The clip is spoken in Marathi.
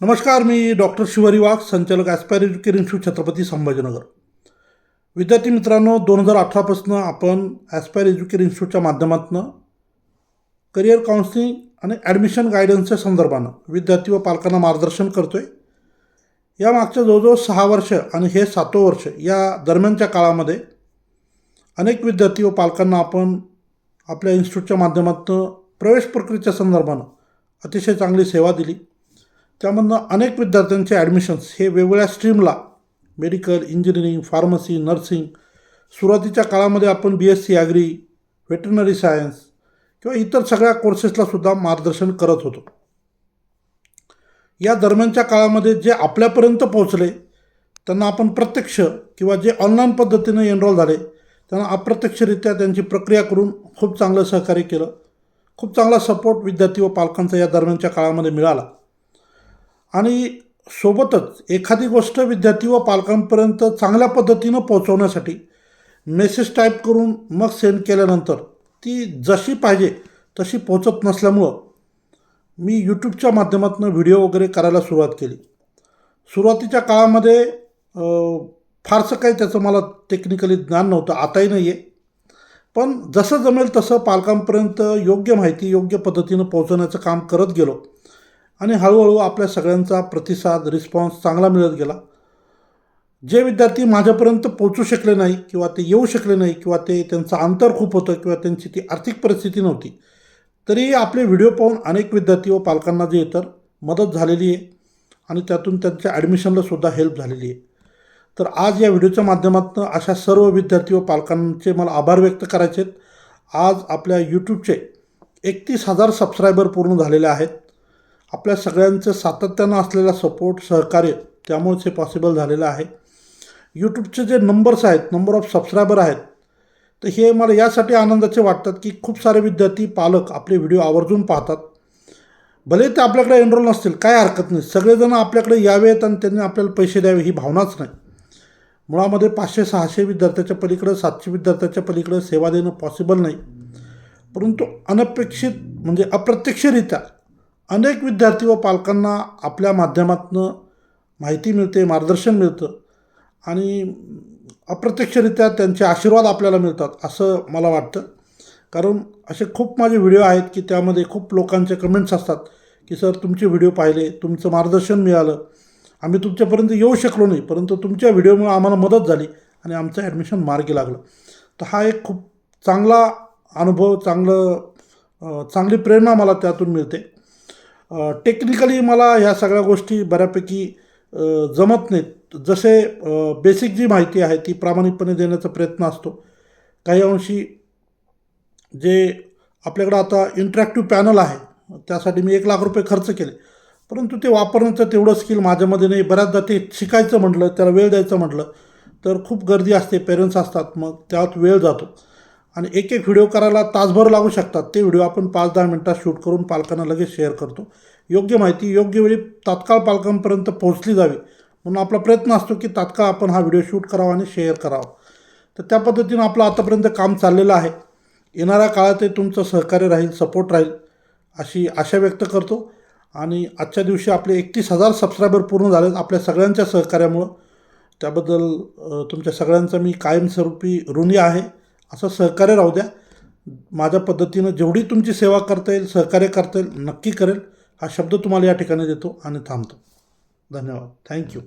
नमस्कार मी डॉक्टर शिवारी वाघ संचालक ॲस्पायर एज्युकेर इन्स्टिट्यूट छत्रपती संभाजीनगर. विद्यार्थी मित्रांनो दोन हजार अठरापासून आपण ॲस्पायर एज्युकेर इन्स्टिट्यूटच्या माध्यमातून करिअर काउन्सिलिंग आणि ॲडमिशन गायडन्सच्या संदर्भानं विद्यार्थी व पालकांना मार्गदर्शन करतो आहे या मागच्या जवळजवळ सहा वर्ष आणि हे सातवं वर्ष या दरम्यानच्या काळामध्ये अनेक विद्यार्थी व पालकांना आपण आपल्या इन्स्टिट्यूटच्या माध्यमातून प्रवेश प्रक्रियेच्या संदर्भानं अतिशय चांगली सेवा दिली. त्यामधनं अनेक विद्यार्थ्यांचे ॲडमिशन्स हे वेगवेगळ्या स्ट्रीमला मेडिकल इंजिनिअरिंग फार्मसी नर्सिंग सुरुवातीच्या काळामध्ये आपण B S C agri veterinary science किंवा इतर सगळ्या कोर्सेसला सुद्धा मार्गदर्शन करत होतो. या दरम्यानच्या काळामध्ये जे आपल्यापर्यंत पोहोचले त्यांना आपण प्रत्यक्ष किंवा जे ऑनलाईन पद्धतीने एनरोल झाले त्यांना अप्रत्यक्षरित्या त्यांची प्रक्रिया करून खूप चांगलं सहकार्य केलं खूप चांगला सपोर्ट विद्यार्थी व पालकांचा या दरम्यानच्या काळामध्ये मिळाला. आणि सोबतच एखादी गोष्ट विद्यार्थी व पालकांपर्यंत चांगल्या पद्धतीनं पोहोचवण्यासाठी मेसेज टाईप करून मग सेंड केल्यानंतर ती जशी पाहिजे तशी पोचत नसल्यामुळं मी यूट्यूबच्या माध्यमातून व्हिडिओ वगैरे करायला सुरुवात केली. सुरुवातीच्या काळामध्ये फारसं काही त्याचं मला टेक्निकली ज्ञान नव्हतं आताही नाही आहे पण जसं जमेल तसं पालकांपर्यंत योग्य माहिती योग्य पद्धतीनं पोहोचवण्याचं काम करत गेलो. आणि हळूहळू आपल्या सगळ्यांचा प्रतिसाद रिस्पॉन्स चांगला मिळत गेला. जे विद्यार्थी माझ्यापर्यंत पोचू शकले नाही किंवा ते येऊ शकले नाही किंवा ते त्यांचं अंतर खूप होतं किंवा त्यांची ती आर्थिक परिस्थिती नव्हती तरी आपले व्हिडिओ पाहून अनेक विद्यार्थी व पालकांना जे इतर मदत झालेली आहे आणि त्यातून त्यांच्या ॲडमिशनला सुद्धा हेल्प झालेली आहे. तर आज या व्हिडिओच्या माध्यमातून अशा सर्व विद्यार्थी व पालकांचे मला आभार व्यक्त करायचे आहेत. आज आपल्या यूट्यूबचे एकतीस हजार सबस्क्रायबर पूर्ण झालेले आहेत. आपल्या सगळ्यांचं सातत्यानं असलेला सपोर्ट सहकार्य त्यामुळेच हे पॉसिबल झालेलं आहे. यूट्यूबचे जे नंबर्स आहेत नंबर ऑफ सबस्क्रायबर आहेत तर हे मला यासाठी आनंदाचे वाटतात की खूप सारे विद्यार्थी पालक आपले व्हिडिओ आवर्जून पाहतात. भले ते आपल्याकडे एनरोल नसतील काय हरकत नाही. सगळेजण आपल्याकडे यावेत आणि त्यांनी आपल्याला पैसे द्यावे ही भावनाच नाही. मुळामध्ये पाचशे सहाशे विद्यार्थ्याच्या पलीकडं सातशे विद्यार्थ्याच्या पलीकडं सेवा देणं पॉसिबल नाही. परंतु अनपेक्षित म्हणजे अप्रत्यक्षरित्या अनेक विद्यार्थी व पालकांना आपल्या माध्यमातून माहिती मिळते मार्गदर्शन मिळतं आणि अप्रत्यक्षरित्या त्यांचे आशीर्वाद आपल्याला मिळतात असं मला वाटतं. कारण असे खूप माझे व्हिडिओ आहेत की त्यामध्ये खूप लोकांचे कमेंट्स असतात की सर तुमचे व्हिडिओ पाहिले तुमचं मार्गदर्शन मिळालं. आम्ही तुमच्यापर्यंत येऊ शकलो नाही परंतु तुमच्या व्हिडिओमुळे आम्हाला मदत झाली आणि आमचं ॲडमिशन मार्गी लागलं. तर हा एक खूप चांगला अनुभव चांगलं चांगली प्रेरणा मला त्यातून मिळते. टेक्निकली मला ह्या सगळ्या गोष्टी बऱ्यापैकी जमत नाहीत. जसे बेसिक जी माहिती आहे ती प्रामाणिकपणे देण्याचा प्रयत्न असतो. काही अंशी जे आपल्याकडं आता इंटरॅक्टिव्ह पॅनल आहे त्यासाठी मी एक लाख रुपये खर्च केले. परंतु ते वापरण्याचं तेवढं स्किल माझ्यामध्ये नाही. बऱ्याचदा ते शिकायचं म्हटलं त्याला वेळ द्यायचं म्हटलं तर खूप गर्दी असते पेरेंट्स असतात मग त्यात वेळ जातो. आणि एक एक व्हिडिओ करायला तासभर लागू शकतात. ते व्हिडिओ आपण पाच दहा मिनटात शूट करून पालकांना लगेच शेअर करतो. योग्य माहिती योग्य वेळी तात्काळ पालकांपर्यंत पोहोचली जावी म्हणून आपला प्रयत्न असतो की तात्काळ आपण हा व्हिडिओ शूट करावा आणि शेअर करावा. तर त्या पद्धतीनं आपलं आतापर्यंत काम चाललेलं आहे. येणाऱ्या काळातही तुमचं सहकार्य राहील सपोर्ट राहील अशी आशा व्यक्त करतो. आणि आजच्या दिवशी आपले एकतीस हजार सबस्क्रायबर पूर्ण झालेत आपल्या सगळ्यांच्या सहकार्यामुळं. त्याबद्दल तुमच्या सगळ्यांचा मी कायमस्वरूपी ऋणी आहे. असं सहकार्य राहू द्या. माझ्या पद्धतीनं जेवढी तुमची सेवा करता येईल सहकार्य करता येईल नक्की करेल हा शब्द तुम्हाला या ठिकाणी देतो आणि थांबतो. धन्यवाद. थँक्यू